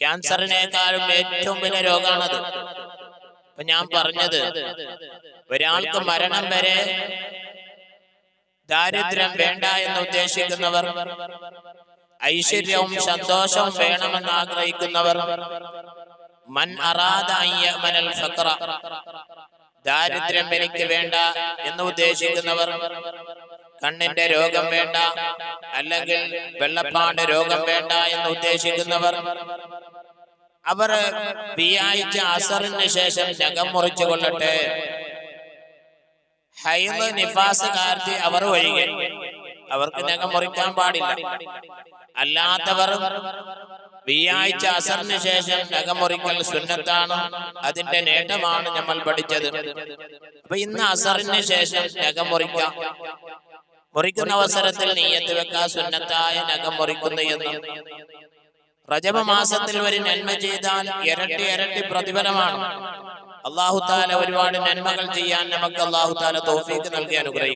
ക്യാൻസറിനേക്കാളും ഏറ്റവും വലിയ രോഗമാണത് അപ്പൊ ഞാൻ പറഞ്ഞത് ഒരാൾക്ക് മരണം വരെ ദാരിദ്ര്യം വേണ്ട എന്ന് ഉദ്ദേശിക്കുന്നവർ ഐശ്വര്യവും സന്തോഷവും വേണമെന്ന് ആഗ്രഹിക്കുന്നവർ മൻ അറാദ ഫക്ര ദാരിദ്ര്യം എനിക്ക് വേണ്ട എന്ന് ഉദ്ദേശിക്കുന്നവർ കണ്ണിന്റെ രോഗം വേണ്ട അല്ലെങ്കിൽ വെള്ളപ്പാണ്ട് രോഗം വേണ്ട എന്ന് ഉദ്ദേശിക്കുന്നവർ അവർ വ്യാഴ്ച അസറിന് ശേഷം നഖം മുറിച്ചു കൊള്ളട്ടെ ഹൈദ് നിഫാസ് കാർത്തി അവർ ഒഴികെ. അവർക്ക് നഖം മുറിക്കാൻ പാടില്ല. അല്ലാത്തവർ വ്യാഴ്ച അസറിന് ശേഷം നഖം മുറിക്കൽ സുന്നത്താണ് അതിന്റെ നേട്ടമാണ് നമ്മൾ പഠിച്ചത്. അപ്പൊ ഇന്ന് അസറിന് ശേഷം നഖം മുറിക്കാം. മുറിക്കുന്ന അവസരത്തിൽ നീയത്ത് വെക്കാൻ സുന്നത്തായ നഖം മുറിക്കുന്നു എന്നും. റജബ മാസത്തിൽ ഒരു നന്മ ചെയ്താൽ ഇരട്ടി ഇരട്ടി പ്രതിഫലമാണ്. അള്ളാഹുത്താല ഒരുപാട് നന്മകൾ ചെയ്യാൻ നമുക്ക് അള്ളാഹുത്താല തോഫീക്ക് നൽകി അനുഗ്രഹിക്കും.